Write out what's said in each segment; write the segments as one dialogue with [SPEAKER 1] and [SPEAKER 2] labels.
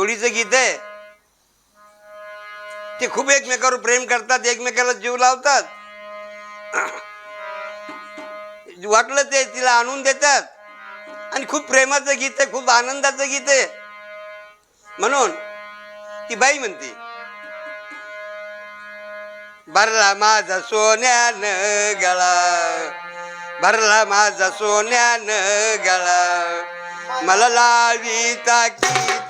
[SPEAKER 1] जोडीचं गीत आहे. ते खूप एकमेकावर प्रेम करतात एकमेकाला जीव लावतात. वाटलं ते तिला आणून देतात. आणि खूप प्रेमाचं गीत आहे खूप आनंदाचं गीत आहे. म्हणून ती बाई म्हणते भरला माझा सोन्यान गळा भरला माझा सोन्यान गळा मला लावी ताकी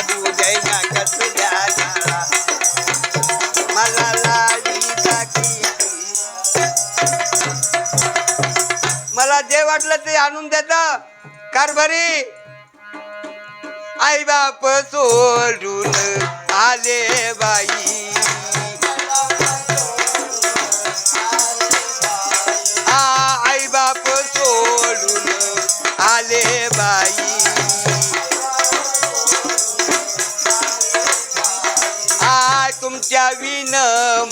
[SPEAKER 1] द्यायला कसल्या मला लावी मला जे वाटलं ते आणून देत. कारभारी आई बाप सोडून आले बाई. आई बाप सोडून आले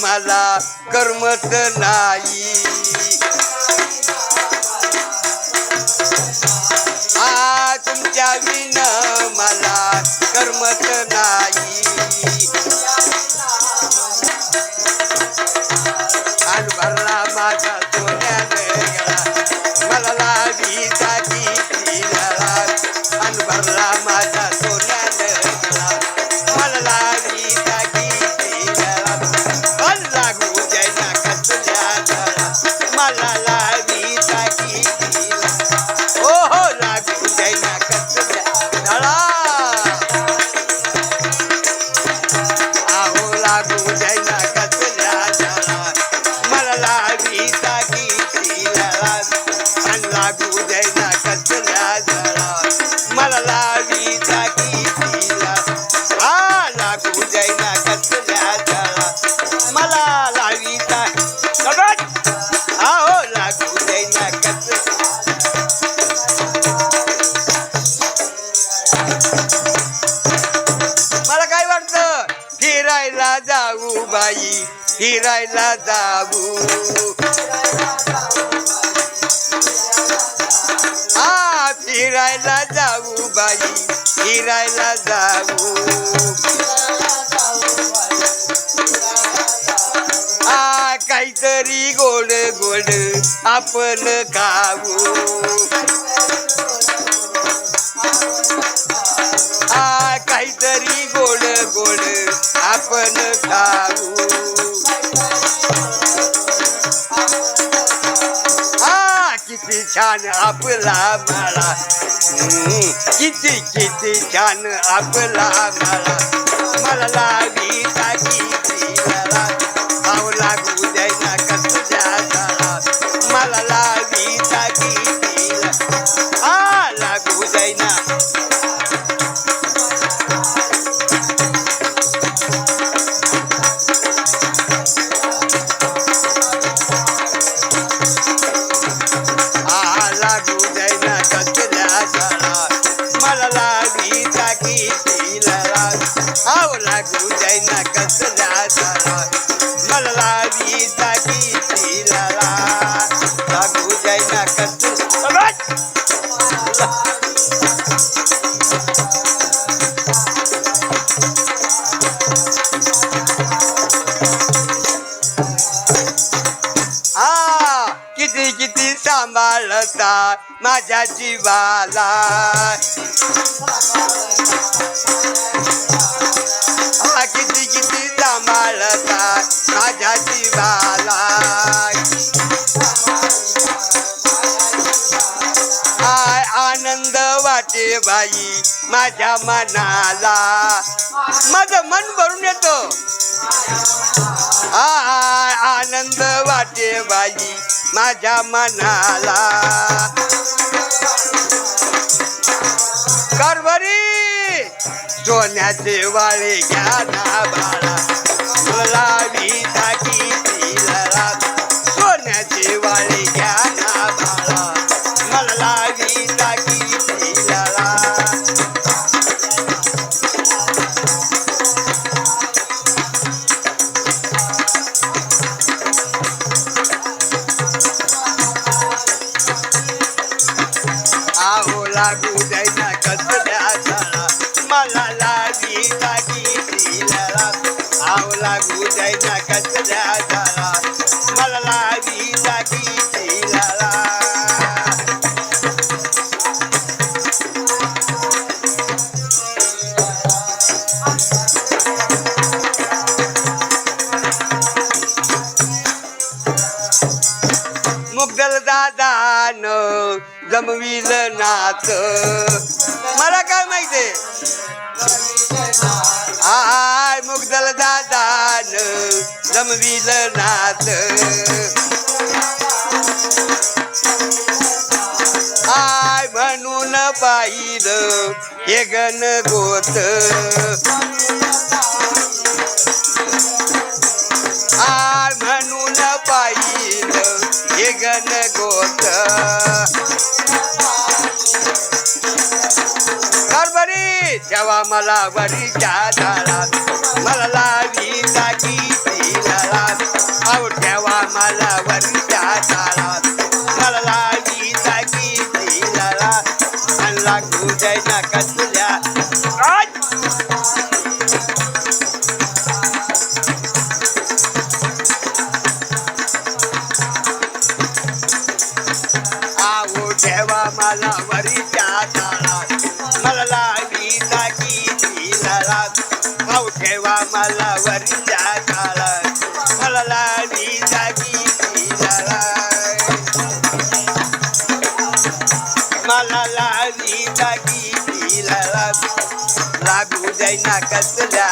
[SPEAKER 1] मला करमत नाही. आ तुमच्या विन मला करमत नाही. भरला माझा सोन्याने मला लावी साठी भरला माझा मला लावी ताकी तिला आणि लागू फिरायला जाऊ. हा फिरायला जाऊ बाई फिरायला जाऊ. हा काहीतरी गोड गोड आपण खाऊ. आ काहीतरी गोड गोड आपण खाऊ. हा किती छान आपला मला किती किती छान आपला मला मला लावी लागू द्यायना कसला झाला? मला लावी ताकी तिला लागू द्यायना कस सांभाळता माझ्या जीवाला? माझ्या मनाला. माझं मन भरून येतो. आनंद वाटे बाई माझ्या मनाला. कारभारी सोन्याचे वाळे घ्या ना बाळा. मला विधाकी तिला लागू जाईना कचऱ्याचा मला लागी जागी मुगल दादान जमविल नाच मला काय माहिती? माहितीये आय मुगदल दादान जमविल नात. आय म्हणून पाहिलं हे गण गोत. आय म्हणून पाहिलं हे गण गोत. कारभारी ठेवा मला वरीच्या झाडात मला लावी टाकी तिला आऊ ठेवा मला वरीच्या झाडात मला लावी टाकी तिला आणि लागू जायना कसल्या आय! ठेवा मला वरीच्या मला वरीच्या झाडात मला लावी टाकी तिला मला लावी टाकी तिला लागू जाईना कसल्या